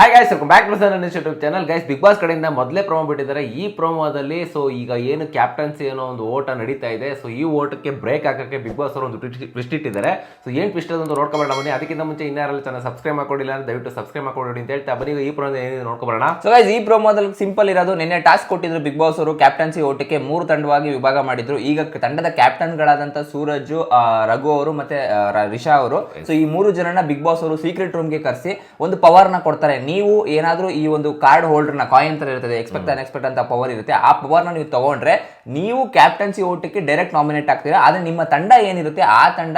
Hi guys welcome back to sir YouTube channel guys Bigg Boss ಕಡೆಯಿಂದ ಮೊದಲೇ promo ಬಿಟ್ಟಿದ್ದಾರೆ. ಈ ಪ್ರೋಮೋದಲ್ಲಿ ಸೊ ಈಗ ಏನು ಕ್ಯಾಪ್ಟನ್ಸಿ ಏನೋ ಒಂದು ಓಟ ನಡೀತಾ ಇದೆ. ಸೊ ಈ ಓಟಕ್ಕೆ ಬ್ರೇಕ್ ಹಾಕೋಕ್ಕೆ ಬಿಗ್ ಬಾಸ್ ಅವರು ಒಂದು ಟ್ವಿಸ್ಟ್ ಇಟ್ಟಿದ್ದಾರೆ. ಸೊ ಏನು ಟ್ವಿಸ್ಟ್ ಅದೊಂದು ನೋಡ್ಕೊಬೇಡ ಬನ್ನಿ. ಅದಕ್ಕಿಂತ ಮುಂಚೆ ಇನ್ನಾರಲ್ಲಿ ಚೆನ್ನಾಗಿ ಸಬ್ಸ್ಕ್ರೈಬ್ ಮಾಡ್ಕೊಂಡಿಲ್ಲ ಅಂದ್ರೆ ದಯವಿಟ್ಟು ಸಬ್ಸ್ಕ್ರೈಬ್ ಮಾಡ್ಕೊಡಿ ಅಂತ ಹೇಳ್ತಾ ಬನ್ನಿ. ಈ ಪ್ರೋಮೋ ಏನಿದೆ ನೋಡ್ಕೊಬರೋಣ ಸೊ ಗೈಸ್ ಈ ಪ್ರೋಮೋದಲ್ಲಿ ಸಿಂಪಲ್ ಇರೋದು, ನಿನ್ನೆ ಟಾಸ್ಕ್ ಕೊಟ್ಟಿದ್ರು ಬಿಗ್ ಬಾಸ್ ಅವರು ಕ್ಯಾಪ್ಟನ್ಸಿ ಓಟಕ್ಕೆ ಮೂರು ತಂಡವಾಗಿ ವಿಭಾಗ ಮಾಡಿದ್ರು. ಈಗ ತಂಡದ ಕ್ಯಾಪ್ಟನ್ಗಳಾದಂತ ಸೂರಜ್ ರಘು ಅವರು ಮತ್ತೆ ರಿಷಾ ಅವರು. ಸೊ ಈ ಮೂರು ಜನನ ಬಿಗ್ ಬಾಸ್ ಅವರು ಸೀಕ್ರೆಟ್ ರೂಮ್ಗೆ ಕರೆಸಿ ಒಂದು ಪವರ್ನ ಕೊಡ್ತಾರೆ. ನೀವು ಏನಾದರೂ ಈ ಒಂದು ಕಾರ್ಡ್ ಹೋಲ್ಡರ್ನ ಕಾಯಿನ್ ತರ ಇರ್ತದೆ ಎಕ್ಸ್ಪೆಕ್ಟ್ ಅನ್ಎಕ್ಸ್ಪೆಕ್ಟ್ ಅಂತ ಪವರ್ ಇರುತ್ತೆ ಆ ಪವರ್ನ ನೀವು ತಗೊಂಡ್ರೆ ನೀವು ಕ್ಯಾಪ್ಟನ್ಸಿ ಓಟಕ್ಕೆ ಡೈರೆಕ್ಟ್ ನಾಮಿನೇಟ್ ಆಗ್ತೀರಾ ಆದ್ರೆ ನಿಮ್ಮ ತಂಡ ಏನಿರುತ್ತೆ ಆ ತಂಡ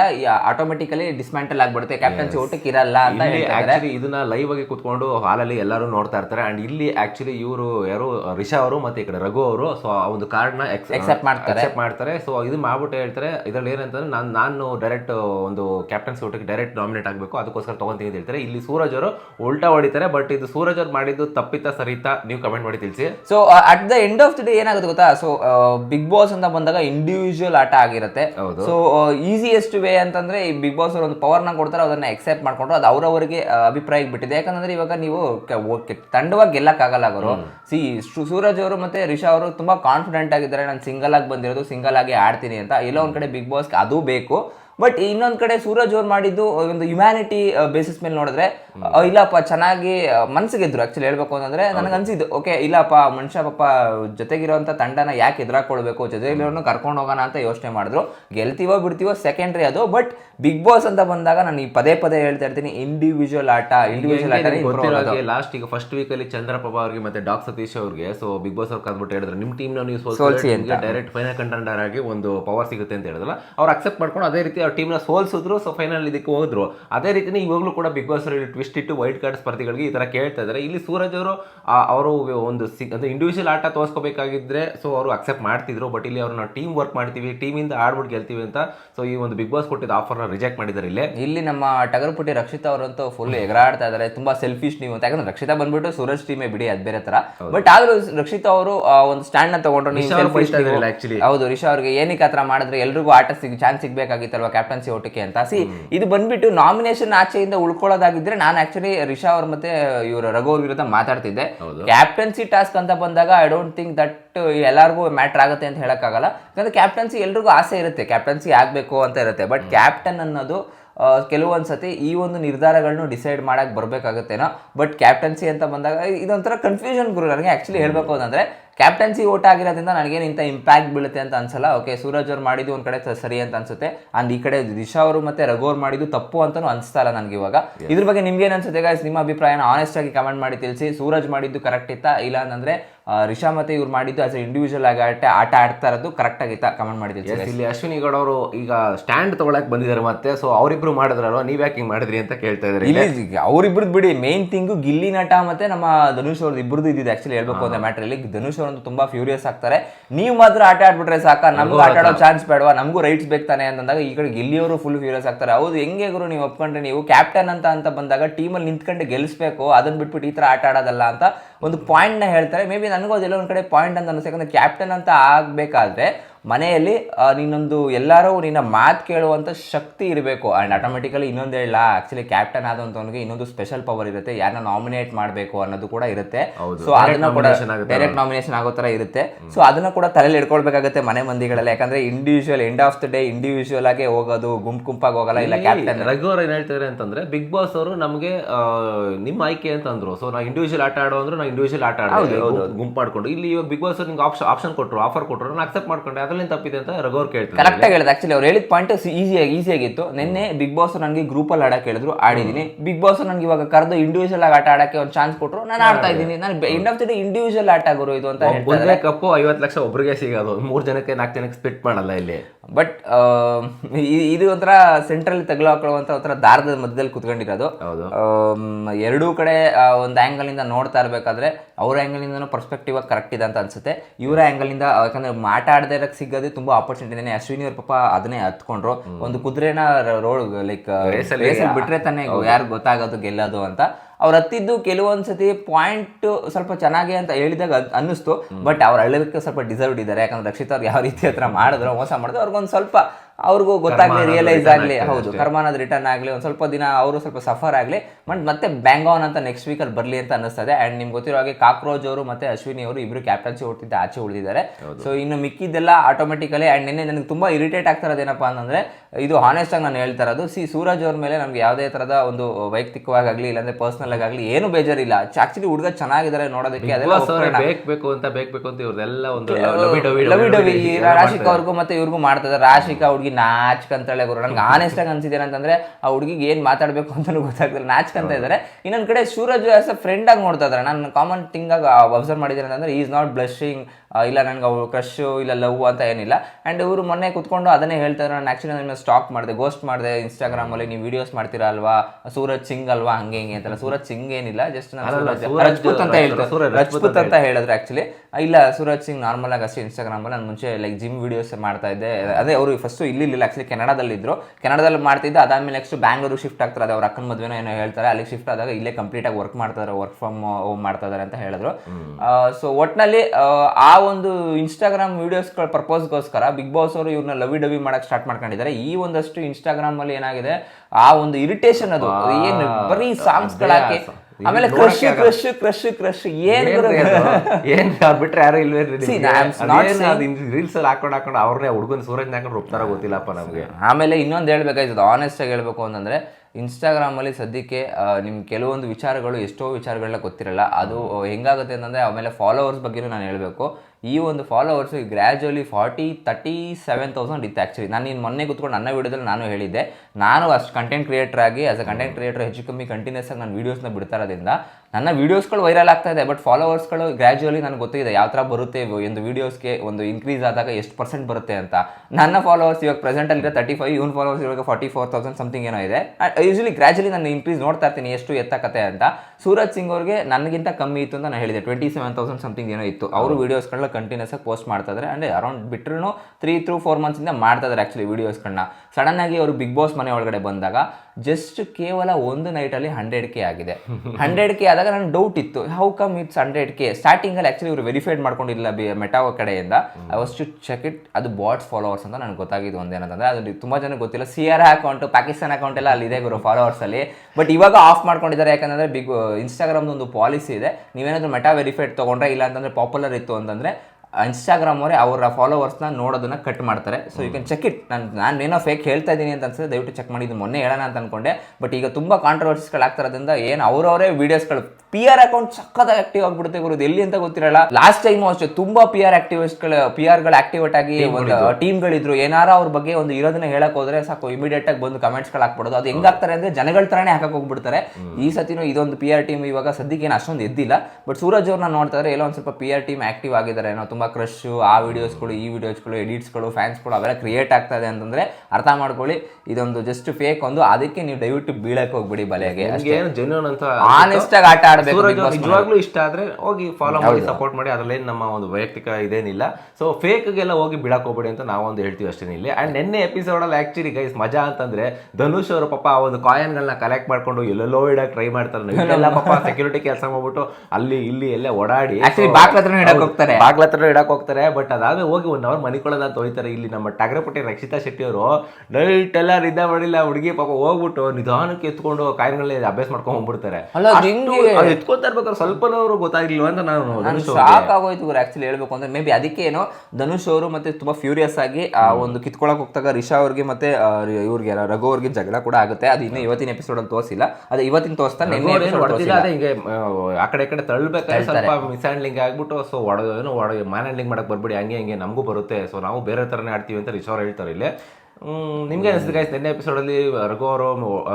ಆಟೋಮೆಟಿಕಲಿ ಡಿಸ್ಮ್ಯಾಂಟಲ್ ಆಗ್ಬಿಡುತ್ತೆ. ಕ್ಯಾಪ್ಟನ್ಸಿ ಓಟಕ್ಕೆ ಇರಲ್ಲ ಅಂತ ಆಕ್ಚುಲಿ ಇದನ್ನ ಲೈವ್ ಆಗಿ ಕುತ್ಕೊಂಡು ಹಾಲಲ್ಲಿ ಎಲ್ಲರೂ ನೋಡ್ತಾ ಇರ್ತಾರೆ. ಅಂಡ್ ಇಲ್ಲಿ ಆಕ್ಚುಲಿ ಇವರು ಯಾರು ರಿಷಾ ಅವರು ಮತ್ತೆ ಈ ಕಡೆ ರಘು ಅವರು ಸೊ ಆ ಒಂದು ಕಾರ್ಡ್ನ ಎಕ್ಸೆಪ್ಟ್ ಮಾಡ್ತಾರೆ. ಎಕ್ಸೆಪ್ಟ್ ಮಾಡ್ತಾರೆ. ಸೊ ಇದು ಮಾಡ್ಬಿಟ್ಟು ಹೇಳ್ತಾರೆ. ಇದ್ರಲ್ಲಿ ಏನಂತಂದ್ರೆ ನಾನು ನಾನು ಡೈರೆಕ್ಟ್ ಒಂದು ಕ್ಯಾಪ್ಟನ್ಸಿ ಊಟಕ್ಕೆ ಡೈರೆಕ್ಟ್ ನಾಮಿನೇಟ್ ಆಗಬೇಕು. ಅದಕ್ಕೋಸ್ಕರ ತಗೊಂತೀನಿ ಅಂತ ಹೇಳ್ತಾರೆ. ಇಲ್ಲಿ ಸೂರಜ್ ಅವರು ಉಲ್ಟಾ ಹೊಡಿತಾರೆ ಬಟ್ ಇದು ಸೂರಜ್ ಅವ್ರು ಮಾಡಿದ್ದು ತಪ್ಪಿತ ಸರಿತಾ ನೀವು ಕಮೆಂಟ್ ಮಾಡಿ ತಿಳಿಸಿ. So at the end of the day ಏನಾಗುತ್ತೆ ಗೊತ್ತಾ? ಸೊ ಬಿಗ್ ಬಾಸ್ ಅಂತ ಬಂದಾಗ ಇಂಡಿವಿಜುವಲ್ ಆಟ ಆಗಿರುತ್ತೆ. ಸೊ ಈಸಿಯೆಸ್ಟ್ ವೇ ಅಂತಂದ್ರೆ ಈ ಬಿಗ್ ಬಾಸ್ ಅವರು ಒಂದು ಪವರ್ನ ಕೊಡ್ತಾರೆ ಅದನ್ನ ಎಕ್ಸೆಪ್ಟ್ ಮಾಡ್ಕೊಂಡ್ರು ಅದು ಅವರವರಿಗೆ ಅಭಿಪ್ರಾಯಕ್ಕೆ ಬಿಟ್ಟಿದೆ. ಯಾಕಂದ್ರೆ ಇವಾಗ ನೀವು ತಂಡವಾಗಿ ಗೆಲ್ಲಕ್ ಆಗಲ್ಲ ತಂಡವಾಗಿ ಗೆಲ್ಲಕ್ಕಾಗಲ್ಲ ಅವರು ಸಿ ಸೂರಜ್ ಅವರು ಮತ್ತೆ ರಿಷಾ ಅವರು ತುಂಬಾ ಕಾನ್ಫಿಡೆಂಟ್ ಆಗಿದ್ದಾರೆ. ನಾನು ಸಿಂಗಲ್ ಆಗಿ ಬಂದಿರೋದು ಸಿಂಗಲ್ ಆಗಿ ಆಡ್ತೀನಿ ಅಂತ. ಎಲ್ಲೋ ಒಂದ್ ಕಡೆ ಬಿಗ್ ಬಾಸ್ ಅದು ಬೇಕು. ಬಟ್ ಇನ್ನೊಂದ್ ಕಡೆ ಸೂರಜ್ ಅವ್ರು ಮಾಡಿದ್ದು ಒಂದು ಹ್ಯುಮ್ಯಾನಿಟಿ ಬೇಸಿಸ್ ಮೇಲೆ ನೋಡಿದ್ರೆ ಇಲ್ಲಪ್ಪ ಚೆನ್ನಾಗಿ ಮನ್ಸಿಗೆ ಇದ್ರು ಆಕ್ಚುಲಿ ಹೇಳ್ಬೇಕು ಅಂತಂದ್ರೆ ನನಗೆ ಅನ್ಸಿದ್ದು ಓಕೆ ಇಲ್ಲಪ್ಪ ಮನುಷ್ಯ ಪಾಪ ಜೊತೆಗಿರುವಂತ ತಂಡನ ಯಾಕೆ ಎದುರಾಕೊಳ್ಬೇಕು? ಜೊತೆಗಿರೋನು ಕರ್ಕೊಂಡು ಹೋಗೋಣ ಅಂತ ಯೋಚನೆ ಮಾಡಿದ್ರು. ಗೆಲ್ತೀವೋ ಬಿಡ್ತೀವೋ ಸೆಕೆಂಡ್ರಿ ಅದು ಬಟ್ ಬಿಗ್ ಬಾಸ್ ಅಂತ ಬಂದಾಗ ನಾನು ಈ ಪದೇ ಪದೇ ಹೇಳ್ತಾ ಇರ್ತೀನಿ ಇಂಡಿವಿಜುವಲ್ ಆಟ ಇಂಡಿವಿಜುವಲ್ ಆಟ ಲಾಸ್ಟ್ ಈಗ ಫಸ್ಟ್ ವೀಕ್ ಅಲ್ಲಿ ಚಂದ್ರಪ್ರಭಾ ಅವರಿಗೆ ಮತ್ತೆ ಡಾಕ್ ಸತೀಶ್ ಅವ್ರಿಗೆ ಸೊ ಬಿಗ್ ಬಾಸ್ ಅವ್ರು ಕಂದ್ಬಿಟ್ಟು ಹೇಳಿದ್ರು ನಿಮ್ ಟೀಮ್ ನೀವು. ಡೈರೆಕ್ಟ್ ಫೈನಲ್ ಕಂಟೆಂಡರ್ ಆಗಿ ಒಂದು ಪವರ್ ಸಿಗುತ್ತೆ ಅಂತ ಹೇಳಿದ್ರಲ್ಲ ಅವ್ರು ಅಕ್ಸೆಪ್ಟ್ ಮಾಡ್ಕೊಂಡು ಅದೇ ರೀತಿ ಅವ್ರ ಟೀಮ್ನ ಸೋಲ್ಸಿದ್ರು ಸೊ ಫೈನಲ್ ಇದಕ್ಕೆ ಹೋದ್ರು. ಅದೇ ರೀತಿ ಇವಾಗಲೂ ಕೂಡ ಬಿಗ್ ಬಾಸ್ ಅವರು ಟ್ವಿಸ್ಟ್ ಇಟ್ಟು ವೈಟ್ ಕಾರ್ಡ್ ಸ್ಪರ್ಧಿಗಳಿಗೆ ಈ ಥರ ಕೇಳ್ತಾ ಇದ್ದಾರೆ ಇಲ್ಲಿ ಸೂರಜ್ ಅವರು ಅವರು ಒಂದು ಸಿ ಅಂದ್ರೆ ಇಂಡಿವಿಜುವಲ್ ಆಟ ತೋರಿಸ್ಕೋಬೇಕಾಗಿದ್ದರೆ ಸೊ ಅವರು ಅಕ್ಸೆಪ್ಟ್ ಮಾಡ್ತಿದ್ರು ಬಟ್ ಇಲ್ಲಿ ಅವ್ರು ನಾವು ಟೀಮ್ ವರ್ಕ್ ಮಾಡ್ತೀವಿ ಟೀಮಿಂದ ಆಡ್ಬಿಟ್ಟು ಗೆಲ್ತೀವಿ ಅಂತ ಸೊ ಈ ಒಂದು ಬಿಗ್ ಬಾಸ್ ಕೊಟ್ಟಿದ್ದ ಆಫರ್ನ ರಿಜೆಕ್ಟ್ ಮಾಡಿದ್ದಾರೆ ಇಲ್ಲಿ. ಇಲ್ಲಿ ನಮ್ಮ ಟಗರುಪುಟಿ ರಕ್ಷಿತಾ ಅವರಂತೂ ಫುಲ್ ಎಗರಾಡ್ತಾ ಇದ್ದಾರೆ ತುಂಬ ಸೆಲ್ಫಿಶ್ ನೀವು ಅಂತ. ಯಾಕಂದ್ರೆ ರಕ್ಷಿತಾ ಬಂದ್ಬಿಟ್ಟು ಸೂರಜ್ ಟೀಮೇ ಬಿಡಿ ಅದು ಬೇರೆ ತರ. ಬಟ್ ಆದರೂ ರಕ್ಷಿತಾ ಅವರು ಆ, ಒಂದು ಸ್ಟ್ಯಾಂಡ್ನ ತಗೊಂಡ್ರು. ಹೌದು ರಿಷಾ ಅವ್ರಿಗೆ ಏನಕ್ಕೆ ಆತರ ಮಾಡಿದ್ರೆ ಎಲ್ರಿಗೂ ಆಟ ಸಿಗ್ ಚಾನ್ಸ್ ಸಿಗ್ಬೇಕಾಗಿತ್ತಲ್ವಾ? ಕ್ಯಾಪ್ಟನ್ಸಿ ಓಟಕ್ಕೆ ಅಂತ. ಸಿ ಇದು ಬಂದ್ಬಿಟ್ಟು ನಾಮಿನೇಷನ್ ಆಚೆಯಿಂದ ಉಳ್ಕೊಳ್ಳೋದಾಗಿದ್ರೆ ನಾನು ಆಕ್ಚುಲಿ ರಿಷಾ ಅವ್ರ ಮತ್ತೆ ಇವರು ರಘು ಅವ್ರ ವಿರುದ್ಧ ಮಾತಾಡ್ತಿದ್ದೆ. ಕ್ಯಾಪ್ಟನ್ಸಿ ಟಾಸ್ಕ್ ಅಂತ ಬಂದಾಗ ಐ ಡೋಂಟ್ ಥಿಂಕ್ ದಟ್ ಎಲ್ಲರಿಗೂ ಮ್ಯಾಟರ್ ಆಗುತ್ತೆ ಅಂತ ಹೇಳಕ್ಕಾಗಲ್ಲ. ಯಾಕಂದ್ರೆ ಕ್ಯಾಪ್ಟನ್ಸಿ ಎಲ್ರಿಗೂ ಆಸೆ ಇರುತ್ತೆ. ಕ್ಯಾಪ್ಟನ್ಸಿ ಆಗ್ಬೇಕು ಅಂತ ಇರುತ್ತೆ. ಬಟ್ ಕ್ಯಾಪ್ಟನ್ ಅನ್ನೋದು ಕೆಲವೊಂದ್ಸತಿ ಕೆಲವೊಂದ್ ಸತಿ ಈ ಒಂದು ನಿರ್ಧಾರಗಳನ್ನು ಡಿಸೈಡ್ ಮಾಡಕ್ ಬರ್ಬೇಕಾಗತ್ತೇನೋ. ಬಟ್ ಕ್ಯಾಪ್ಟನ್ಸಿ ಅಂತ ಬಂದಾಗ ಇದೊಂಥರ ಕನ್ಫ್ಯೂಷನ್ ಗುರು. ನನಗೆ ಆಕ್ಚುಲಿ ಹೇಳ್ಬೇಕು ಅಂತಂದ್ರೆ ಕ್ಯಾಪ್ಟನ್ಸಿ ಓಟ್ ಆಗಿರೋದ್ರಿಂದ ನನಗೇನು ಇಂಥ ಇಂಪ್ಯಾಕ್ಟ್ ಬೀಳುತ್ತೆ ಅಂತ ಅನ್ಸಲ್ಲ. ಓಕೆ ಸೂರಜ್ ಅವ್ರು ಮಾಡಿದ್ದು ಒಂದು ಕಡೆ ಸರಿ ಅಂತ ಅನ್ಸುತ್ತೆ. ಅಂಡ್ ಈ ಕಡೆ ದಿಶಾ ಅವರು ಮತ್ತೆ ರಘು ಅವ್ರು ಮಾಡಿದ್ದು ತಪ್ಪು ಅಂತಾನು ಅನಿಸ್ತಾ ಇಲ್ಲ ನನಗೆ ಇವಾಗ. ಇದ್ರ ಬಗ್ಗೆ ನಿಮ್ಗೆ ಏನ್ ಅನ್ಸುತ್ತೆ ಗಾಯ್ಸ್ ನಿಮ್ಮ ಅಭಿಪ್ರಾಯನ ಆನೆಸ್ಟ್ ಆಗಿ ಕಮೆಂಟ್ ಮಾಡಿ ತಿಳಿಸಿ. ಸೂರಜ್ ಮಾಡಿದ್ದು ಕರೆಕ್ಟ್ ಇತ್ತಾ? ಇಲ್ಲ ಅಂತಂದ್ರೆ ರಿಷಾ ಮತ್ತೆ ಇವ್ರು ಮಾಡಿದ್ದು ಆಸ್ ಇಂಡಿವಿಜುವಲ್ ಆಗಿ ಆಟ ಆಟ ಆಡ್ತಾ ಇರೋದು ಕರೆಕ್ಟ್ ಆಗಿತ್ತಾ ಕಮೆಂಟ್ ಮಾಡಿ ತಿಳಿಸಿ Yes, ಇಲ್ಲಿ ಅಶ್ವಿನಿ ಗೌಡ ಅವರು ಈಗ ಸ್ಟ್ಯಾಂಡ್ ತಗೊಳಕ್ ಬಂದಿದ್ದಾರೆ ಮತ್ತೆ. ಸೊ ಅವರಿಬ್ರು ಮಾಡಿದ್ರಲ್ವಾ? ನೀವ್ ಯಾಕೆ ಹಿಂಗ್ ಮಾಡಿದ್ರಿ ಅಂತ ಕೇಳ್ತಾ ಇದ್ದಾರೆ ಇಲ್ಲಿ. ಅವ್ರಿಬ್ರದ್ದು ಬಿಡಿ. ಮೇನ್ ಥಿಂಗು ಗಿಲ್ಲಿ ನಟ ಮತ್ತೆ ನಮ್ಮ ಧನುಷ್ ಅವ್ರದ್ದು ಇಬ್ಬರದ್ದು ಇದ್ದಿದ್ದು ಆಕ್ಚುಲಿ ಹೇಳ್ಬೇಕು ಅಂತ ಮ್ಯಾಟ್ರಲ್ಲಿ ಧನುಷ್ ಅವರಂತೂ ತುಂಬಾ ಫ್ಯೂರಿಯಸ್ ಆಗ್ತಾರೆ. ನೀವು ಮಾತ್ರ ಆಟ ಆಡ್ಬಿಟ್ರೆ ಸಾಕ? ನಮ್ಗೂ ಆಟ ಆಡೋ ಚಾನ್ಸ್ ಬೇಡವಾ? ನಮಗೂ ರೈಟ್ಸ್ ಬೇಕು ತಾನೆ ಅಂತಂದಾಗ ಈ ಕಡೆ ಗಿಲ್ಲಿಯವರು ಫುಲ್ ಫ್ಯೂರಿಯಸ್ ಆಗ್ತಾರೆ. ಹೌದು ಹೆಂಗೆ ಗುರು ನೀವು ಒಪ್ಕೊಂಡ್ರೆ ನೀವು? ಕ್ಯಾಪ್ಟನ್ ಅಂತ ಅಂತ ಬಂದಾಗ ಟೀಮಲ್ಲಿ ನಿಂತ್ಕೊಂಡು ಗೆಲ್ಲಿಸ್ಬೇಕು ಅದನ್ನ ಬಿಟ್ಬಿಟ್ಟು ಈ ತರ ಆಟ ಆಡೋದಲ್ಲ ಅಂತ ಒಂದು ಪಾಯಿಂಟ್ನ ಹೇಳ್ತಾರೆ. ಮೇ ಬಿ ನನಗೂ ಅದೆಲ್ಲ ಒಂದ್ ಕಡೆ ಪಾಯಿಂಟ್ ಅಂತ ಅನ್ಸಕ್ಕೆ ಕ್ಯಾಪ್ಟನ್ ಅಂತ ಆಗ್ಬೇಕಾದ್ರೆ ಮನೆಯಲ್ಲಿ ಆ, ನೀನೊಂದು ಎಲ್ಲರೂ ನಿನ್ನ ಮಾತು ಕೇಳುವಂಥ ಶಕ್ತಿ ಇರಬೇಕು. ಆ್ಯಂಡ್ ಆಟೋಮೆಟಿಕಲಿ ಇನ್ನೊಂದು ಹೇಳ ಆ್ಯಕ್ಚುಲಿ ಕ್ಯಾಪ್ಟನ್ ಆದಂತವನಿಗೆ ಇನ್ನೊಂದು ಸ್ಪೆಷಲ್ ಪವರ್ ಇರುತ್ತೆ. ಯಾರನ್ನ ನಾಮಿನೇಟ್ ಮಾಡಬೇಕು ಅನ್ನೋದು ಕೂಡ ಇರುತ್ತೆ. ಸೊ ಅದನ್ನ ಕೂಡ ಡೈರೆಕ್ಟ್ ನಾಮಿನೇಷನ್ ಆಗೋ ತರ ಇರುತ್ತೆ. ಸೊ ಅದನ್ನ ಕೂಡ ತಲೆಯಲ್ಲಿ ಇಟ್ಕೊಳ್ಬೇಕಾಗುತ್ತೆ ಮನೆ ಮಂದಿಗಳಲ್ಲಿ. ಯಾಕಂದ್ರೆ individual end of the day individual ಆಗಿ ಹೋಗೋದು ಗುಂಪು ಗುಂಪಾಗಿ ಹೋಗಲ್ಲ ಇಲ್ಲ ಕ್ಯಾಪ್ಟನ್ ರಘು ಅವ್ರು ಏನ್ ಹೇಳ್ತಾರೆ ಅಂತಂದ್ರೆ ಬಿಗ್ ಬಾಸ್ ಅವರು ನಮಗೆ ನಿಮ್ಮ ಆಯ್ಕೆ ಅಂತಂದ್ರು ಸೊ ನಾವು ಇಂಡಿವಿಜುವಲ್ ಆಟ ಆಡೋ ಅಂದ್ರೆ ನಾವು ಇಂಡಿವಿಜುವಲ್ ಆಟ ಆಡೋದು ಗುಂಪು ಮಾಡ್ಕೊಂಡು ಇಲ್ಲಿ ಇವಾಗ ಬಿಗ್ ಬಾಸ್ ನಿಮ್ಗೆ ಆಪ್ಷನ್ ಆಪ್ಷನ್ ಕೊಟ್ಟರು ಆಫರ್ ಕೊಟ್ಟರು ನಾನು ಅಕ್ಸೆಪ್ಟ್ ಮಾಡ್ಕೊಂಡೆ. ಅದ್ರಲ್ಲಿ ತಪ್ಪಿದೆ ಅಂತ ರಘು ಕೇಳ್ತಾರೆ ಕರೆಕ್ಟ್ ಆಗಿ ಹೇಳಿದ. ಆಕ್ಚುಲಿ ಅವ್ರು ಹೇಳಿದ ಪಾಯಿಂಟ್ ಈಸಿಯಾಗಿ ಈಸಿಯಾಗಿತ್ತು ನಿನ್ನೆ ಬಿಗ್ ಬಾಸ್ ನನಗೆ ಗ್ರೂಪ್ ಅಲ್ಲಿ ಆಡಕ್ಕೆ ಹೇಳಿದ್ರು. ಆಡಿದ್ದೀನಿ. ಬಿಗ್ ಬಾಸ್ ನನಗೆ ಇವಾಗ ಕರೆದು ಇಂಡಿವಿಜುವಲ್ ಆಗಿ ಆಟ ಆಡಕ್ಕೆ ಒಂದು ಚಾನ್ಸ್ ಕೊಟ್ಟರು ನಾನು ಆಡ್ತಾ ಇದ್ದೀನಿ. ನಾನು end of the day individual ಆಟ ಗುರು ಇದು ಅಂತ ಹೇಳ್ತಾರೆ ಕಪ್ಪು ಐವತ್ತು ಲಕ್ಷ ಒಬ್ಬರಿಗೆ ಸಿಗೋದು. ಮೂರು ಜನಕ್ಕೆ ನಾಲ್ಕು ಜನಕ್ಕೆ ಸ್ಪಿಟ್ ಮಾಡಲ್ಲ ಇಲ್ಲಿ. ಬಟ್ ಇದು ಒಂಥರ ಸೆಂಟ್ರಲ್ ತಗಲಾಕೊಳ್ಳುವಂತ ಒಂಥರ ದಾರದ ಮಧ್ಯದಲ್ಲಿ ಕುತ್ಕೊಂಡಿರೋದು. ಎರಡೂ ಕಡೆ ಒಂದು ಆಂಗಲ್ ಇಂದ ನೋಡ್ತಾ ಇರಬೇಕಾದ್ರೆ ಅವ್ರ ಆಂಗಲ್ ಇಂದನೂ ಪರ್ಸ್ಪೆಕ್ಟಿವ್ ಕರೆಕ್ಟ್ ಇದೆ ಅಂತ ಅನ್ಸುತ್ತೆ. ಇವರ ಆಂಗಲ್ ಇಂದ ಆ, ಯಾಕಂದ್ರೆ ಆಡದೇ ಇರಕ್ ಸಿಗೋದೇ ತುಂಬಾ ಆಪರ್ಚುನಿಟಿ ಇದೆ ಅಶ್ವಿನಿ ಅವ್ರ ಪಾಪ ಅದನ್ನೇ ಹತ್ಕೊಂಡ್ರು. ಒಂದು ಕುದುರೆನ ರೋಡ್ ಲೈಕ್ ಬಿಟ್ರೆ ತಾನೇ ಯಾರು ಗೊತ್ತಾಗೋದು ಗೆಲ್ಲೋದು ಅಂತ. ಅವ್ರು ಹತ್ತಿದ್ದು ಕೆಲವೊಂದ್ಸತಿ ಪಾಯಿಂಟ್ ಸ್ವಲ್ಪ ಚೆನ್ನಾಗಿ ಅಂತ ಹೇಳಿದಾಗ ಅನ್ನಿಸ್ತು. ಬಟ್ ಅವ್ರು ಅಳ್ಳೋದಕ್ಕೆ ಸ್ವಲ್ಪ ಡಿಸರ್ವ್ಡ್ ಇದ್ದಾರೆ ಯಾಕಂದ್ರೆ ರಕ್ಷಿತ್ ಅವ್ರು ಯಾವ ರೀತಿ ಹತ್ರ ಮಾಡಿದ್ರು ಮೋಸ ಮಾಡಿದ್ರು ಅವ್ರಿಗೊಂದು ಸ್ವಲ್ಪ ಅವ್ರಿಗೂ ಗೊತ್ತಾಗ್ಲಿ ರಿಯಲೈಸ್ ಆಗಲಿ. ಹೌದು ಕರ್ಮಾನದ ರಿಟರ್ನ್ ಆಗಲಿ. ಒಂದು ಸ್ವಲ್ಪ ದಿನ ಅವರು ಸ್ವಲ್ಪ ಸಫರ್ ಆಗಲಿ. ಬಟ್ ಮತ್ತೆ ಬ್ಯಾಂಗ್ ಆನ್ ಅಂತ ನೆಕ್ಸ್ಟ್ ವೀಕಲ್ಲಿ ಬರಲಿ ಅಂತ ಅನ್ನಿಸ್ತದೆ. ಆ್ಯಂಡ್ ನಿಮ್ಗೆ ಗೊತ್ತಿರೋ ಹಾಗೆ ಕಾಕ್ರೋಜ್ ಅವರು ಮತ್ತೆ ಅಶ್ವಿನಿ ಅವರು ಇಬ್ಬರು ಕ್ಯಾಪ್ಟನ್ಸಿ ಹೊಟ್ಟಿದ್ದ ಆಚೆ ಉಳಿದಿದ್ದಾರೆ. ಸೊ ಇನ್ನು ಮಿಕ್ಕಿದ್ದೆಲ್ಲ ಆಟೋಮೆಟಿಕಲಿ ಆ್ಯಂಡ್ ನಿನ್ನೆ ನನಗೆ ತುಂಬ ಇರಿಟೇಟ್ ಆಗ್ತಿರೋದೇನಪ್ಪ ಅಂತಂದ್ರೆ ಇದು ಹಾನೆಸ್ಟ್ ಆಗಿ ನಾನು ಹೇಳ್ತಾ ಇರೋದು. ಸಿ ಸೂರಜ್ ಅವ್ರ ಮೇಲೆ ನಮ್ಗೆ ಯಾವುದೇ ಥರದ ಒಂದು ವೈಯಕ್ತಿಕವಾಗಿ ಆಗಲಿ ಇಲ್ಲಾಂದರೆ ಪರ್ಸನಲ್ ಆಗಲಿ ಏನು ಬೇಜಾರಿಲ್ಲ. ಆಕ್ಚುಲಿ ಹುಡುಗ ಚೆನ್ನಾಗಿದ್ದಾರೆ ನೋಡೋದಕ್ಕೆ ಅದೆಲ್ಲ. ಬೇಕು ಬೇಕು ಅಂತ ಬೇಕು ಬೇಕು ಅಂತ ಇವ್ರದೆಲ್ಲ ಒಂದು ಲವಿ ಡವಿ ರಾಶಿಕಾ ಅವ್ರಿಗೂ ಮತ್ತೆ ಇವ್ರಿಗೂ ಮಾಡ್ತಾರೆ ರಾಶಿಕ ಹುಡುಗಿ ನಾಚ್ಕಂತಾಳೆ ಗುರು. ನನ್ಗೆ ಆನೆಸ್ಟ್ ಆಗಿ ಅನ್ಸಿದ್ದೇನೆ ಅಂತಂದ್ರೆ ಆ ಹುಡುಗಿಗೆ ಏನ್ ಮಾತಾಡ್ಬೇಕು ಅಂತಾನೂ ಗೊತ್ತಾಗ್ತಿಲ್ಲ. ನಾಚ್ಕಂತ ಇದ್ದಾರೆ ಇನ್ನೊಂದ್ ಕಡೆ ಸೂರಜ್ ಆಸ್ ಅ ಫ್ರೆಂಡ್ ಆಗಿ ನೋಡ್ತಾ ಇದಾರೆ. ನಾನು ಕಾಮನ್ ಥಿಂಗ್ ಆಗಿ ಅಬ್ಸರ್ವ್ ಮಾಡಿದ್ದೇನೆ ಅಂತಂದ್ರೆ ಈಸ್ ನಾಟ್ ಬ್ಲಶಿಂಗ್ ಇಲ್ಲ ನನಗೆ ಅವ್ರು ಕ್ರಶ್ ಇಲ್ಲ ಲವ್ ಅಂತ ಏನಿಲ್ಲ. ಅಂಡ್ ಇವರು ಮೊನ್ನೆ ಕುತ್ಕೊಂಡು ಅದನ್ನೇ ಹೇಳ್ತಾರೆ ನಾನು ಆ್ಯಕ್ಚುಲಿ ನನ್ನ ಸ್ಟಾಕ್ ಮಾಡಿದೆ ಗೋಸ್ಟ್ ಮಾಡಿದೆ ಇನ್ಸ್ಟಾಗ್ರಾಮಲ್ಲಿ ನೀವು ವೀಡಿಯೋಸ್ ಮಾಡ್ತೀರಾ ಅಲ್ವಾ? ಸೂರಜ್ ಸಿಂಗ್ ಅಲ್ವಾ? ಹಂಗೆ ಹಿಂಗೆ ಅಂತಲ್ಲ. ಸೂರಜ್ ಸಿಂಗ್ ಏನಿಲ್ಲ ಜಸ್ಟ್ ನಾನು ರಜಪೂತ್ ಅಂತ ಹೇಳ್ತಾರೆ ರಜಪೂತ್ ಅಂತ ಹೇಳಿದ್ರು ಆ್ಯಕ್ಚುಲಿ ಇಲ್ಲ ಸೂರಜ್ ಸಿಂಗ್ ನಾರ್ಮಲ್ ಆಗಿ ಅಷ್ಟೇ ಇನ್ಸ್ಟಾಗ್ರಾಮ್ ಅಲ್ಲಿ ನಾನು ಮುಂಚೆ ಲೈಕ್ ಜಿಮ್ ವಿಡಿಯೋಸ್ ಮಾಡ್ತಾ ಇದ್ದೆ. ಅದೇ ಅವರು ಫಸ್ಟು ಇಲ್ಲಿಲ್ಲ ಆ್ಯಕ್ಚುಲಿ ಕೆನಡಾದಲ್ಲಿದ್ದರು ಕೆನಡಾದಲ್ಲಿ ಮಾಡ್ತಿದ್ದೆ ಅದಾದ್ಮೇಲೆ ನೆಕ್ಸ್ಟ್ ಬ್ಯಾಂಗ್ಳೂರು ಶಿಫ್ಟ್ ಆಗ್ತಾರೆ ಅದೇ ಅವ್ರ ಅಕ್ಕನ ಮದುವೆನೋ ಏನೋ ಹೇಳ್ತಾರೆ. ಅಲ್ಲಿ ಶಿಫ್ಟ್ ಆದಾಗ ಇಲ್ಲೇ ಕಂಪ್ಲೀಟ್ ಆಗಿ ವರ್ಕ್ ಮಾಡ್ತಾರೆ ವರ್ಕ್ ಫ್ರಮ್ ಹೋಮ್ ಮಾಡ್ತಾ ಇದಾರೆ ಅಂತ ಹೇಳಿದ್ರು. ಸೊ ಒಟ್ನಲ್ಲಿ ಆ, ಆ ಒಂದು ಇನ್ಸ್ಟಾಗ್ರಾಮ್ ವೀಡಿಯೋಸ್ಗಳ ಪರ್ಪೋಸ್ಗೋಸ್ಕರ ಬಿಗ್ ಬಾಸ್ ಅವರು ಇವ್ರನ್ನ ಲವಿ ಡವಿ ಮಾಡಕ್ ಸ್ಟಾರ್ಟ್ ಮಾಡ್ಕೊಂಡಿದ್ದಾರೆ ಈ ಒಂದಷ್ಟು ಇನ್ಸ್ಟಾಗ್ರಾಮ್ ಅಲ್ಲಿ ಏನಾಗಿದೆ ಆ ಒಂದು ಇರಿಟೇಷನ್ ಅದು. ಏನು ಬರೀ ಸಾಂಗ್ಸ್ ಗಳಾಕಿ ಆಮೇಲೆ ಕ್ರಶ್ ಕ್ರಶ್ ಕ್ರಶ್ ಕ್ರಶ್ ಏನ್? ಏನ್ ಅವ್ರು ಬಿಟ್ರೆ ಯಾರು ಇಲ್ವೇ ರೀಲ್ಸ್ ಅಲ್ಲಿ ಹಾಕೊಂಡು ಹಾಕೊಂಡು ಅವ್ರನ್ನೇ ಹುಡುಗನ್ ಸೂರಜ್ ಹಾಕೊಂಡು ಹೋಗ್ತಾರ ಗೊತ್ತಿಲ್ಲಪ್ಪ ನಮ್ಗೆ. ಆಮೇಲೆ ಇನ್ನೊಂದು ಹೇಳ್ಬೇಕಾಯ್ತದ ಆನೆಸ್ಟ್ ಆಗಿ ಹೇಳ್ಬೇಕು ಅಂತಂದ್ರೆ ಇನ್ಸ್ಟಾಗ್ರಾಮ್ ಅಲ್ಲಿ ಸದ್ಯಕ್ಕೆ ನಿಮ್ಮ ನಿಮ್ ಕೆಲವೊಂದು ವಿಚಾರಗಳು ಎಷ್ಟೋ ವಿಚಾರಗಳೆಲ್ಲ ಗೊತ್ತಿರಲ್ಲ. ಅದು ಹೆಂಗಾಗುತ್ತೆ ಅಂತಂದರೆ ಆಮೇಲೆ ಫಾಲೋವರ್ಸ್ ಬಗ್ಗೆನೂ ನಾನು ಹೇಳಬೇಕು. ಈ ಒಂದು followers gradually forty thirty seven thousand ಇತ್ತು ಆ್ಯಕ್ಚುಲಿ ನಾನು ನೀನು ಮೊನ್ನೆ ಕೂತ್ಕೊಂಡು ನನ್ನ ವಿಡಿಯೋದಲ್ಲಿ ನಾನು ಹೇಳಿದ್ದೆ. ನಾನು ಅಷ್ಟು ಕಂಟೆಂಟ್ ಕ್ರಿಯೇಟರ್ ಆಗಿ ಆಸ್ ಅ ಕಂಟೆಂಟ್ ಕ್ರಿಯೇಟರ್ ಹೆಚ್ಚು ಕಮ್ಮಿ ಕಂಟಿನ್ಯೂಸ್ ಆಗಿ ನಾನು ವೀಡಿಯೋಸ್ನ ಬಿಡ್ತಾ ಇರೋದ್ರಿಂದ ನನ್ನ ವೀಡಿಯೋಸ್ಗಳು ವೈರಲ್ ಆಗ್ತಾ ಇದೆ ಬಟ್ ಫಾಲೋವರ್ಸ್ಗಳು ಗ್ರ್ಯಾಜುವಲಿ ನನಗೆ ಗೊತ್ತಿದೆ ಯಾವ ಥರ ಬರುತ್ತೆ ಒಂದು ವೀಡಿಯೋಸ್ಗೆ ಒಂದು ಇನ್ಕ್ರೀಸ್ ಆದಾಗ ಎಷ್ಟು ಪರ್ಸೆಂಟ್ ಬರುತ್ತೆ ಅಂತ. ನನ್ನ ಫಾಲೋವರ್ಸ್ ಇವಾಗ ಪ್ರೆಸೆಂಟಲ್ಲಿ ತರ್ಟಿ ಫೈವ್ ಇವನ್ ಫಾಲೋವರ್ಸ್ ಇವಾಗ ಫಾರ್ಟಿ ಫೋರ್ ತೌಸಂಡ್ ಸಮಥಿಂಗ್ ಏನೋ ಇದೆ. ಯೂಶಲಿ ಗ್ರ್ಯಾಜುವಲಿ ನಾನು ಇನ್ಕ್ರೀಸ್ ನೋಡ್ತಾ ಇರ್ತೀನಿ ಎಷ್ಟು ಎತ್ತಕತೆ ಅಂತ. ಸೂರಜ್ ಸಿಂಗ್ ಅವ್ರಿಗೆ ನನಗಿಂತ ಕಮ್ಮಿ ಇತ್ತು ಅಂತ ನಾನು ಹೇಳಿದೆ ಟ್ವೆಂಟಿ ಸೆವೆನ್ ತೌಸಂಡ್ ಸಮಥಿಂಗ್ ಏನೋ ಇತ್ತು. ಅವರು ವೀಡಿಯೋಸ್ಗಳನ್ನ ಕಂಟಿನ್ಯೂಸ್ ಆಗಿ ಪೋಸ್ಟ್ ಮಾಡ್ತಾ ಇದ್ದಾರೆ ಆ್ಯಂಡ್ ಅರೌಂಡ್ ಬಿಟ್ಟರು ತ್ರೀ ತ್ರೂ ಫೋರ್ ಮಂತ್ಸಿಂದ ಮಾಡ್ತಾ ಇದ್ದಾರೆ ಆ್ಯಕ್ಚುಲಿ ವೀಡಿಯೋಸ್ಗಳನ್ನ ಸಡನ್ ಆಗಿ ಅವರು ಬಿಗ್ ಬಾಸ್ ಮನೆ ಒಳಗಡೆ ಬಂದಾಗ ಜಸ್ಟ್ ಕೇವಲ ಒಂದು ನೈಟಲ್ಲಿ ಹಂಡ್ರೆಡ್ ಕೆ ಆಗಿದೆ. ಹಂಡ್ರೆಡ್ ಕೆ ಆದಾಗ ನನ್ನ ಡೌಟ್ ಇತ್ತು how come it's hundred K ಸ್ಟಾರ್ಟಿಂಗಲ್ಲಿ ಆ್ಯಕ್ಚುಲಿ ಇವರು ವೆರಿಫೈಡ್ ಮಾಡ್ಕೊಂಡಿಲ್ಲ ಬಿ ಮೆಟಾ ಕಡೆಯಿಂದ. ಟು ಚೆಕ್ ಇಟ್ ಅದು ಬಾಟ್ಸ್ ಫಾಲೋವರ್ಸ್ ಅಂತ ನನಗೆ ಗೊತ್ತಾಗಿದ್ದು ಒಂದೇನಂತಂದ್ರೆ ಅದು ತುಂಬ ಜನ ಗೊತ್ತಿಲ್ಲ. C R account Pakistan account ಎಲ್ಲ ಅಲ್ಲಿ ಇದೆ ಗುರು ಫಾಲೋವರ್ಸ್ ಅಲ್ಲಿ. ಬಟ್ ಇವಾಗ ಆಫ್ ಮಾಡ್ಕೊಂಡಿದ್ದಾರೆ ಯಾಕಂದ್ರೆ ಬಿಗ್ ಇನ್ಸ್ಟಾಗ್ರಾಮ್ದು ಒಂದು ಪಾಲಿಸಿ ಇದೆ. ನೀವೇನಾದರೂ ಮೆಟಾ ವೆರಿಫೈಡ್ ತೊಗೊಂಡ್ರೆ, ಇಲ್ಲ ಅಂತಂದ್ರೆ ಪಾಪ್ಯುಲರ್ ಇತ್ತು ಅಂತಂದ್ರೆ ಇನ್ಸ್ಟಾಗ್ರಾಮ್ ಅವರೇ ಅವರ ಫಾಲೋವರ್ಸ್ನ ನೋಡೋದನ್ನ ಕಟ್ ಮಾಡ್ತಾರೆ. So you can check it ನಾನು ನಾನು ಏನೋ ಫೇಕ್ ಹೇಳ್ತಾ ಇದ್ದೀನಿ ಅಂತ ಅನ್ಸುತ್ತೆ ದಯವಿಟ್ಟು ಚೆಕ್ ಮಾಡಿದ್ದು ಮೊನ್ನೆ ಹೇಳೋಣ ಅಂತ ಅನ್ಕೊಂಡೆ. ಬಟ್ ಈಗ ತುಂಬ ಕಾಂಟ್ರವರ್ಸಿಗಳು ಆಗ್ತಿರೋದ್ರಿಂದ ಏನು ಅವರವರೇ ವೀಡಿಯೋಸ್ಗಳು ಪಿ ಆರ್ ಅಕೌಂಟ್ ಸಕ್ಕತ್ತಾಗಿ ಆಕ್ಟಿವ್ ಆಗಿಬಿಡುತ್ತೆ ಗುರುದು. ಎಲ್ಲಿ ಅಂತ ಗೊತ್ತಿರಲ್ಲ. ಲಾಸ್ಟ್ ಟೈಮು ಅಷ್ಟೇ ತುಂಬಾ ಪಿ ಆರ್ ಆಕ್ಟಿವಿಸ್ಟ್ಗಳು ಪಿ ಆರ್ಗಳು ಆಕ್ಟಿವೇಟ್ ಆಗಿ ಒಂದು ಟೀಮ್ಗಳಿದ್ರು ಏನಾರ ಅವ್ರ ಬಗ್ಗೆ ಒಂದು ಇರೋದನ್ನ ಹೇಳಕ್ ಹೋದ್ರೆ ಸಾಕು. ಇಮಿಡಿಯೇಟ್ ಆಗಿ ಬಂದು ಕಮೆಂಟ್ಸ್ಗಳು ಹಾಕ್ಬಿಡೋದು. ಅದು ಹೆಂಗಾಗ್ತಾರೆ ಅಂದ್ರೆ ಜನಗಳ ತರನೇ ಹಾಕಕ್ ಹೋಗ್ಬಿಡ್ತಾರೆ. ಈ ಸತಿನೂ ಇದೊಂದು ಪಿ ಆರ್ ಟೀಮ್ ಇವಾಗ ಸದ್ಯಕ್ಕೆ ಏನು ಅಷ್ಟೊಂದು ಎದ್ದಿಲ್ಲ. ಬಟ್ ಸೂರಜ್ ಅವ್ರನ್ನ ನೋಡ್ತಾ ಇದ್ರೆ ಎಲ್ಲೋ ಒಂದು ಸ್ವಲ್ಪ ಪಿ ಆರ್ ಟೀಮ್ ಆಕ್ಟಿವ್ ಆಗಿದ್ದಾರೆ ಏನೋ ತುಂಬಾ ಕ್ರಶ್ ಆ ವಿಡಿಯೋಸ್ಗಳು ಈ ವಿಡಿಯೋಸ್ಗಳು ಎಡಿಟ್ಸ್ಗಳು ಫ್ಯಾನ್ಸ್ಗಳು ಅವೆಲ್ಲ ಕ್ರಿಯೇಟ್ ಆಗ್ತಾ ಇದೆ ಅಂತಂದ್ರೆ ಅರ್ಥ ಮಾಡ್ಕೊಳ್ಳಿ. ಇದೊಂದು ಜಸ್ಟ್ ಫೇಕ್ ಒಂದು. ಅದಕ್ಕೆ ನೀವು ದಯವಿಟ್ಟು ಬೀಳಕ್ ಹೋಗ್ಬಿಡಿ ಬಲೆಗೆ. ಆನೆಸ್ಟ್ ಆಗಿ ಆಟ ಸೂರಜ್. ನಿಜವಾಗ್ಲೂ ಇಷ್ಟ ಆದ್ರೆ ಹೋಗಿ ಫಾಲೋ ಮಾಡಿ ಸಪೋರ್ಟ್ ಮಾಡಿ ಅದ್ರಲ್ಲೇನು ನಮ್ಮ ಒಂದು ವೈಯಕ್ತಿಕ ಇದೇನಿಲ್ಲ. ಸೊ ಫೇಕ್ಗೆಲ್ಲ ಹೋಗಿ ಬಿಡಕ್ ಹೋಗ್ಬೇಡಿ ಅಂತ ನಾವೊಂದು ಹೇಳ್ತೀವಿ ಅಷ್ಟೇ ಇಲ್ಲಿ. ಅಂಡ್ ನಿನ್ನೆ ಎಪಿಸೋಡಲ್ಲಿ ಆಕ್ಚುಲಿ ಗೈಸ್ ಮಜಾ ಅಂತಂದ್ರೆ ಧನುಷ್ ಅವರು ಪಾಪ ಆ ಒಂದು ಕಾಯಿನ್ಗಳನ್ನ ಕಲೆಕ್ಟ್ ಮಾಡ್ಕೊಂಡು ಎಲ್ಲೆಲ್ಲೋ ಇಡಕ್ ಟ್ರೈ ಮಾಡ್ತಾರೆ. ಎಲ್ಲ ಪಾಪ ಸೆಕ್ಯೂರಿಟಿ ಕೆಲಸ ಮಾಡ್ಬಿಟ್ಟು ಅಲ್ಲಿ ಇಲ್ಲಿ ಎಲ್ಲ ಓಡಾಡಿ. ಬಾಗ್ಲತ್ರ ಇಡಕ್ ಹೋಗ್ತಾರೆ. ಬಾಗ್ಲ ಹತ್ರ ಇಡಕ್ ಹೋಗ್ತಾರೆ. ಬಟ್ ಅದಾದ್ಮೇಲೆ ಹೋಗಿ ಒನ್ ಅವರ್ ಮನಿಕೊಳ್ಳೋದ ತೋಯ್ತಾರೆ ಇಲ್ಲಿ ನಮ್ಮ ಟಗರಪಟ್ಟಿ ರಕ್ಷಿತಾ ಶೆಟ್ಟಿ ಅವರು ನೈಟ್ ಎಲ್ಲ ರಿದ್ದ ಮಾಡಿಲ್ಲ. ಹುಡುಗಿ ಪಾಪ ಹೋಗ್ಬಿಟ್ಟು ನಿಧಾನಕ್ಕೆ ಎತ್ಕೊಂಡು ಕಾಯಿನ್ಗಳನ್ನ ಅಭ್ಯಾಸ ಮಾಡ್ಕೊಂಡ್ ಹೋಗ್ಬಿಡ್ತಾರೆ ಅಲ್ಲ, ಇರ್ಬೇಕಾದ್ರೆ ಸ್ವಲ್ಪನೂ ಅವರು ಎತ್ಕೊತಾ ಗೊತ್ತಾಗಿಲ್ವ ಅಂತ ನಾನು ಶಾಕ್ ಆಗೋಯ್ತು ಗುರು ಆಕ್ಚುಲಿ ಹೇಳ್ಬೇಕು ಅಂದ್ರೆ ಮೇ ಬಿ ಅದಕ್ಕೆ ಏನೋ ಧನುಷ್ ಅವರು ಮತ್ತೆ ತುಂಬಾ ಫ್ಯೂರಿಯಸ್ ಆಗಿ ಆ ಒಂದು ಕಿತ್ಕೊಳಕ್ ಹೋಗ್ತಾಗ ರಿಷಾ ಅವ್ರಿಗೆ ಮತ್ತೆ ಇವ್ರಿಗೆ ರಘು ಅವ್ರಿಗೆ ಜಗಳ ಕೂಡ ಆಗುತ್ತೆ. ಅದು ಇನ್ನೂ ಇವತ್ತಿನ ಎಪಿಸೋಡ್ ಅಲ್ಲಿ ತೋರಿಸಿಲ್ಲ. ಅದು ಇವತ್ತಿನ ತೋರಿಸ್ತಾ ನಿನ್ನೆ ಅವ್ರು ಹಿಂಗೆ ಆ, ಕಡೆ ಕಡೆ ತಳ್ಬೇಕಾದ್ರೆ ಸ್ವಲ್ಪ ಮಿಸ್ ಹ್ಯಾಂಡ್ಲಿಂಗ್ ಆಗ್ಬಿಟ್ಟು ಸೊ ಒಡ ಏನು ಒಡ ಮ್ಯಾನ್ ಹ್ಯಾಂಡ್ಲಿಂಗ್ ಮಾಡಕ್ ಬರ್ಬೇಡಿ ಹಂಗೆ ಹಂಗೆ ನಮಗೂ ಬರುತ್ತೆ. ಸೊ ನಾವು ಬೇರೆ ತರನೇ ಆಡ್ತೀವಿ ಅಂತ ರಿಶೋರ್ ಹೇಳ್ತಾರೆ ಇಲ್ಲಿ. ನಿಮ್ಗೆ ಅನಿಸ್ತದೆ ಗೈಸ್ ನಿನ್ನೆ ಎಪಿಸೋಡ್ ಅಲ್ಲಿ ರಘು ಅವರು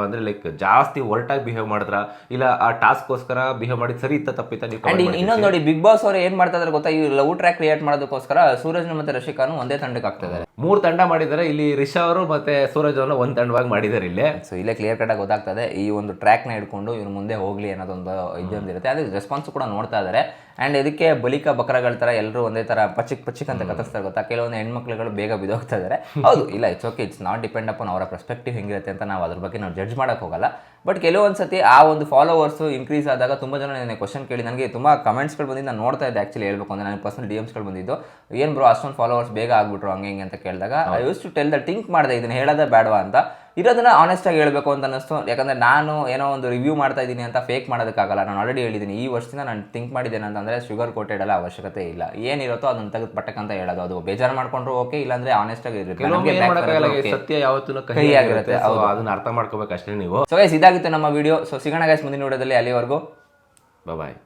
ಅಂದ್ರೆ ಲೈಕ್ ಜಾಸ್ತಿ ಒರ್ಟಾಗಿ ಬಿಹೇವ್ ಮಾಡಿದ್ರ? ಇಲ್ಲ ಆ ಟಾಸ್ಕ್ಗೋಸ್ಕರ ಬಿಹೇವ್ ಮಾಡಿದ್ ಸರಿ ಇತ್ತ ತಪ್ಪಿತ್ತ ನೀವು ಇನ್ನೊಂದು ನೋಡಿ ಬಿಗ್ ಬಾಸ್ ಅವ್ರು ಏನ್ ಮಾಡ್ತಾ ಇದ್ರೆ ಗೊತ್ತಾ? ಈ ಲವ್ ಟ್ರ್ಯಾಕ್ ಕ್ರಿಯೇಟ್ ಮಾಡೋದಕ್ಕೋಸ್ಕರ ಸೂರಜ್ ಮತ್ತೆ ರಶಿಕಾನು ಒಂದೇ ತಂಡಕ್ಕೆ ಆಗ್ತಾ ಇದಾರೆ. ಮೂರು ತಂಡ ಮಾಡಿದ್ದಾರೆ. ಇಲ್ಲಿ ರಿಷಾ ಅವರು ಮತ್ತೆ ಸೂರಜ್ ಅವರು ಒಂದ್ ತಂಡವಾಗಿ ಮಾಡಿದ್ದಾರೆ ಇಲ್ಲಿ. ಸೊ ಇಲ್ಲೇ ಕ್ಲಿಯರ್ ಕಟ್ ಆಗಿ ಗೊತ್ತಾಗ್ತದೆ. ಈ ಒಂದು ಟ್ರ್ಯಾಕ್ನ ಹಿಡ್ಕೊಂಡು ಇವ್ರು ಮುಂದೆ ಹೋಗ್ಲಿ ಅನ್ನೋದೊಂದು ಇದೊಂದಿರುತ್ತೆ ಅದಕ್ಕೆ ರೆಸ್ಪಾನ್ಸ್ ಕೂಡ ನೋಡ್ತಾ ಇದ್ದಾರೆ ಅಂಡ್ ಇದಕ್ಕೆ ಬಲಿಕ ಬಕರಗಳ ತರ ಎಲ್ಲರೂ ಒಂದೇ ತರ ಪಚಿಕ್ ಪಚಿಕ್ ಅಂತ ಕತ್ತಿಸ್ತಾರೆ ಗೊತ್ತಾ? ಕೆಲವೊಂದು ಹೆಣ್ಮಕ್ಳುಗಳು ಬೇಗ ಬಿದ್ದೋಗ್ತಾ ಇದ್ದಾರೆ ಹೌದು ಇಲ್ಲ it's okay it's not depend upon ಅವರ ಪರ್ಸ್ಪೆಕ್ಟಿವ್ ಹೆಂಗಿರುತ್ತೆ ಅಂತ ನಾವು ಅದ್ರ ಬಗ್ಗೆ ನಾವು ಜಡ್ಜ್ ಮಾಡೋಕೆ ಹೋಗಲ್ಲ. ಬಟ್ ಕೆಲವೊಂದು ಸತಿ ಆ ಒಂದು ಫಾಲೋವರ್ಸು ಇನ್ಕ್ರೀಸ್ ಆದಾಗ ತುಂಬ ಜನ ನನಗೆ ಕ್ವಶನ್ ಕೇಳಿ ನನಗೆ ತುಂಬ ಕಮೆಂಟ್ಸ್ಗಳು ಬಂದಿದ್ದು ನಾನು ನೋಡ್ತಾ ಇದ್ದೆ ಆ್ಯಕ್ಚುಲಿ ಹೇಳ್ಬೇಕು ಅಂದರೆ ನನಗೆ ಪರ್ಸನಲ್ ಡಿ ಎಮ್ಸ್ಗಳು ಬಂದಿದ್ದು. ಏನು ಬ್ರೋ ಅಷ್ಟೊಂದು ಫಾಲೋವರ್ಸ್ ಬೇಗ ಆಗ್ಬಿಟ್ರು ಹಂಗೆ ಹಿಂಗೆ ಅಂತ ಕೇಳಿದಾಗ I use to tell the think ಮಾಡಿದೆ ಇದನ್ನ ಹೇಳೋದೇ ಬೇಡವಾ ಅಂತ. ಇರೋದನ್ನ ಆನೆಸ್ಟ್ ಹೇಳಬೇಕು ಹೇಳ್ಬೇಕು ಅಂತ ಅನ್ನಿಸ್ತು. ಯಾಕಂದ್ರೆ ನಾನು ಏನೋ ಒಂದು ರಿವ್ಯೂ ಮಾಡ್ತಾ ಇದ್ದೀನಿ ಅಂತ ಫೇಕ್ ಮಾಡೋದಕ್ಕಾಗಲ್ಲ. ನಾನು ಆಲ್ರೆಡಿ ಹೇಳಿದ್ದೀನಿ ಈ ವರ್ಷದಿಂದ ನಾನು ಥಿಂಕ್ ಮಾಡಿದ್ದೇನೆ ಅಂತಂದ್ರೆ ಶುಗರ್ ಕೋಟೆಡ್ ಎಲ್ಲ ಅವಶ್ಯಕತೆ ಇಲ್ಲ. ಏನಿರುತ್ತೋ ಅದನ್ನ ತೆಗೆದು ಪಟ್ಟಕ್ಕಂತ ಹೇಳೋದು. ಅದು ಬೇಜಾರು ಮಾಡ್ಕೊಂಡ್ರು ಓಕೆ ಇಲ್ಲಾಂದ್ರೆ ಆನೆಸ್ಟ್ ಆಗಿ ಇರುತ್ತೆ. ಸತ್ಯ ಯಾವತ್ತೂ ಕಹಿ ಆಗಿರುತ್ತೆ. ಅದನ್ನ ಅರ್ಥ ಮಾಡ್ಕೋಬೇಕು ಅಷ್ಟೇ ನೀವು. ಸೊ ಗೈಸ್ ಇದಾಗಿತ್ತು ನಮ್ಮ ವಿಡಿಯೋ ಸೊ ಸಿಗೋಣ ಗೈಸ್ ಮುಂದಿನ ವಿಡಿಯೋದಲ್ಲಿ ಅಲ್ಲಿವರೆಗೂ. ಬಾಯ್